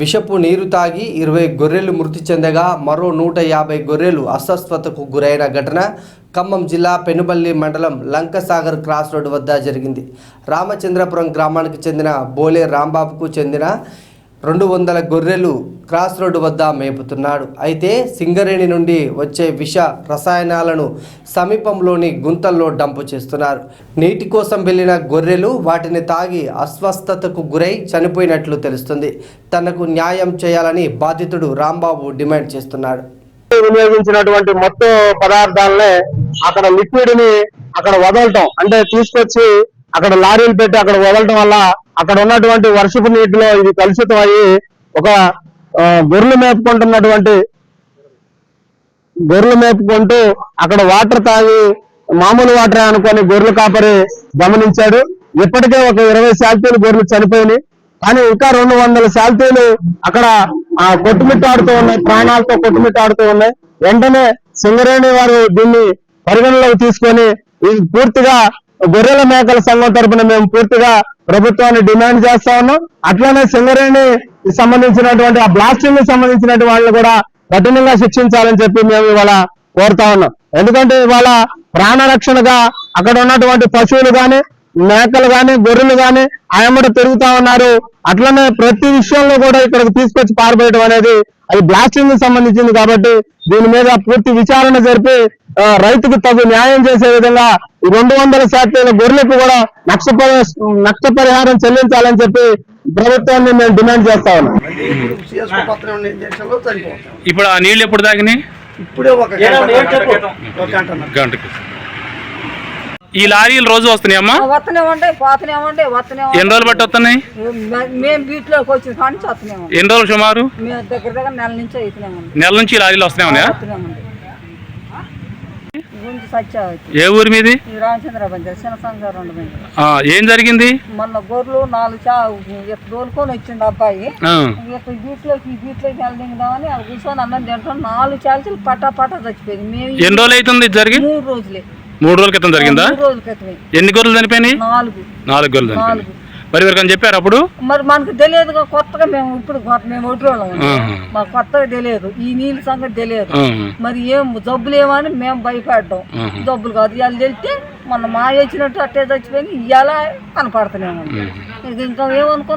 విషపు నీరు తాగి ఇరవై గొర్రెలు మృతి చెందగా మరో నూట యాభై గొర్రెలు అస్వస్థతకు గురైన ఘటన ఖమ్మం జిల్లా పెనుబల్లి మండలం లంకసాగర్ క్రాస్ రోడ్డు వద్ద జరిగింది. రామచంద్రపురం గ్రామానికి చెందిన బోలే రాంబాబుకు చెందిన రెండు వందల గొర్రెలు క్రాస్ రోడ్డు వద్ద మేపుతున్నాడు. అయితే సింగరేణి నుండి వచ్చే విష రసాయనాలను సమీపంలోని గుంతల్లో డంపు చేస్తున్నారు. నీటి కోసం వెళ్ళిన గొర్రెలు వాటిని తాగి అస్వస్థతకు గురై చనిపోయినట్లు తెలుస్తుంది. తనకు న్యాయం చేయాలని బాధితుడు రాంబాబు డిమాండ్ చేస్తున్నాడు. వినియోగించినటువంటి మొత్తం పదార్థాలనే అక్కడ లిక్విడ్ని అక్కడ వదలటం అంటే తీసుకొచ్చి అక్కడ లారీలు పెట్టి అక్కడ వదలటం వల్ల అక్కడ ఉన్నటువంటి వర్షపు నీటిలో ఇది కలుషితం అయ్యి ఒక గొర్రెలు మేపుకుంటున్నటువంటి గొర్రెలు మేపుకుంటూ అక్కడ వాటర్ తాగి మామూలు వాటర్ అనుకొని గొర్రెలు కాపరి గమనించాడు. ఇప్పటికే ఒక ఇరవై శాల్తీలు గొర్రెలు చనిపోయినాయి. కానీ ఇంకా రెండు వందల శాల్తీలు అక్కడ ఆ, కొట్టుమిట్టాడుతూ ఉన్నాయి. ప్రాణాలతో కొట్టుమిట్టాడుతూ ఉన్నాయి. వెంటనే సింగరేణి వారు దీన్ని పరిగణలోకి తీసుకొని ఇది పూర్తిగా గొర్రెల మేకల సంఘం తరపున మేము పూర్తిగా ప్రభుత్వాన్ని డిమాండ్ చేస్తా ఉన్నాం. అట్లానే సింగరేణి సంబంధించినటువంటి ఆ బ్లాస్టింగ్ సంబంధించినటువంటి వాళ్ళని కూడా కఠినంగా శిక్షించాలని చెప్పి మేము ఇవాళ కోరుతా ఉన్నాం. ఎందుకంటే ఇవాళ ప్రాణరక్షణగా అక్కడ ఉన్నటువంటి పశువులు గాని మేకలు గాని గొర్రెలు గాని ఆయమ్మడ తిరుగుతా ఉన్నారు. అట్లనే ప్రతి విషయంలో కూడా ఇక్కడికి తీసుకొచ్చి పారిపోయడం అనేది అది బ్లాస్టింగ్ సంబంధించింది కాబట్టి దీని మీద పూర్తి విచారణ జరిపి రైతుకు తగు న్యాయం చేసే విధంగా ఈ రెండు వందల శాతం గొర్రెలకు కూడా నష్టపరి నష్టపరిహారం చెల్లించాలని చెప్పి ప్రభుత్వాన్ని మేము డిమాండ్ చేస్తా ఉన్నాం. ఇప్పుడు ఆ నీళ్ళు ఎప్పుడు తాగినాయి? ఇప్పుడే ఒక గంట ఒక గంట గంటకి. ఈ లారీలు రోజు వస్తున్నాయమ్మా వస్తూనే ఉంటాయి పోతూనే ఉంటాయి వస్తూనే ఎన్ని రోజులు బట్టి వస్తున్నాయి మేము బీట్లోకి వచ్చిన కానీ వస్తూనే ఎన్ని రోజులు సుమారు? దగ్గర దగ్గర నెల నుంచి నెల నుంచి ఈ లారీలు వస్తున్నాయి? ఉన్నాయా వస్తూనే ఉంటాయి గుంజు సత్యావతి ఏ ఊరి మీది? ఏం జరిగింది? మొన్న గొర్రెలు నాలుగు చా దోలుకొని వచ్చిండు అబ్బాయి. బీట్లోకి ఈ బీట్లోకి కూర్చొని అన్నం తింటాం. నాలుగు చాల్చీలు పటా పటా చచ్చిపోయింది. మేము ఎన్ని రోజులు అవుతుంది జరిగి? మూడు రోజులే. మూడు రోజుల క్రితం జరిగిందా? ఎన్ని గొర్రెలు చనిపోయినాయి? నాలుగు. నాలుగు గొర్రెలు చనిపోయినాయి. నాలుగు. మరి ఎవరికైనా చెప్పారు అప్పుడు? మరి మనకు తెలియదుగా కొత్తగా మేము ఇప్పుడు మేము ఒడ్రోళ్ళం. మాకు కొత్తగా తెలియదు. ఈ నీళ్ళ సంగతి తెలియదు. మరి ఏం జబ్బులు ఏమని మేము భయపడ్డాం. జబ్బులు కాదు. ఇవాళ తెలిస్తే మొన్న మా వచ్చినట్టు అట్టే చచ్చిపోయి ఇవాళ కనపడుతున్నాము ఇంకా ఏమనుకో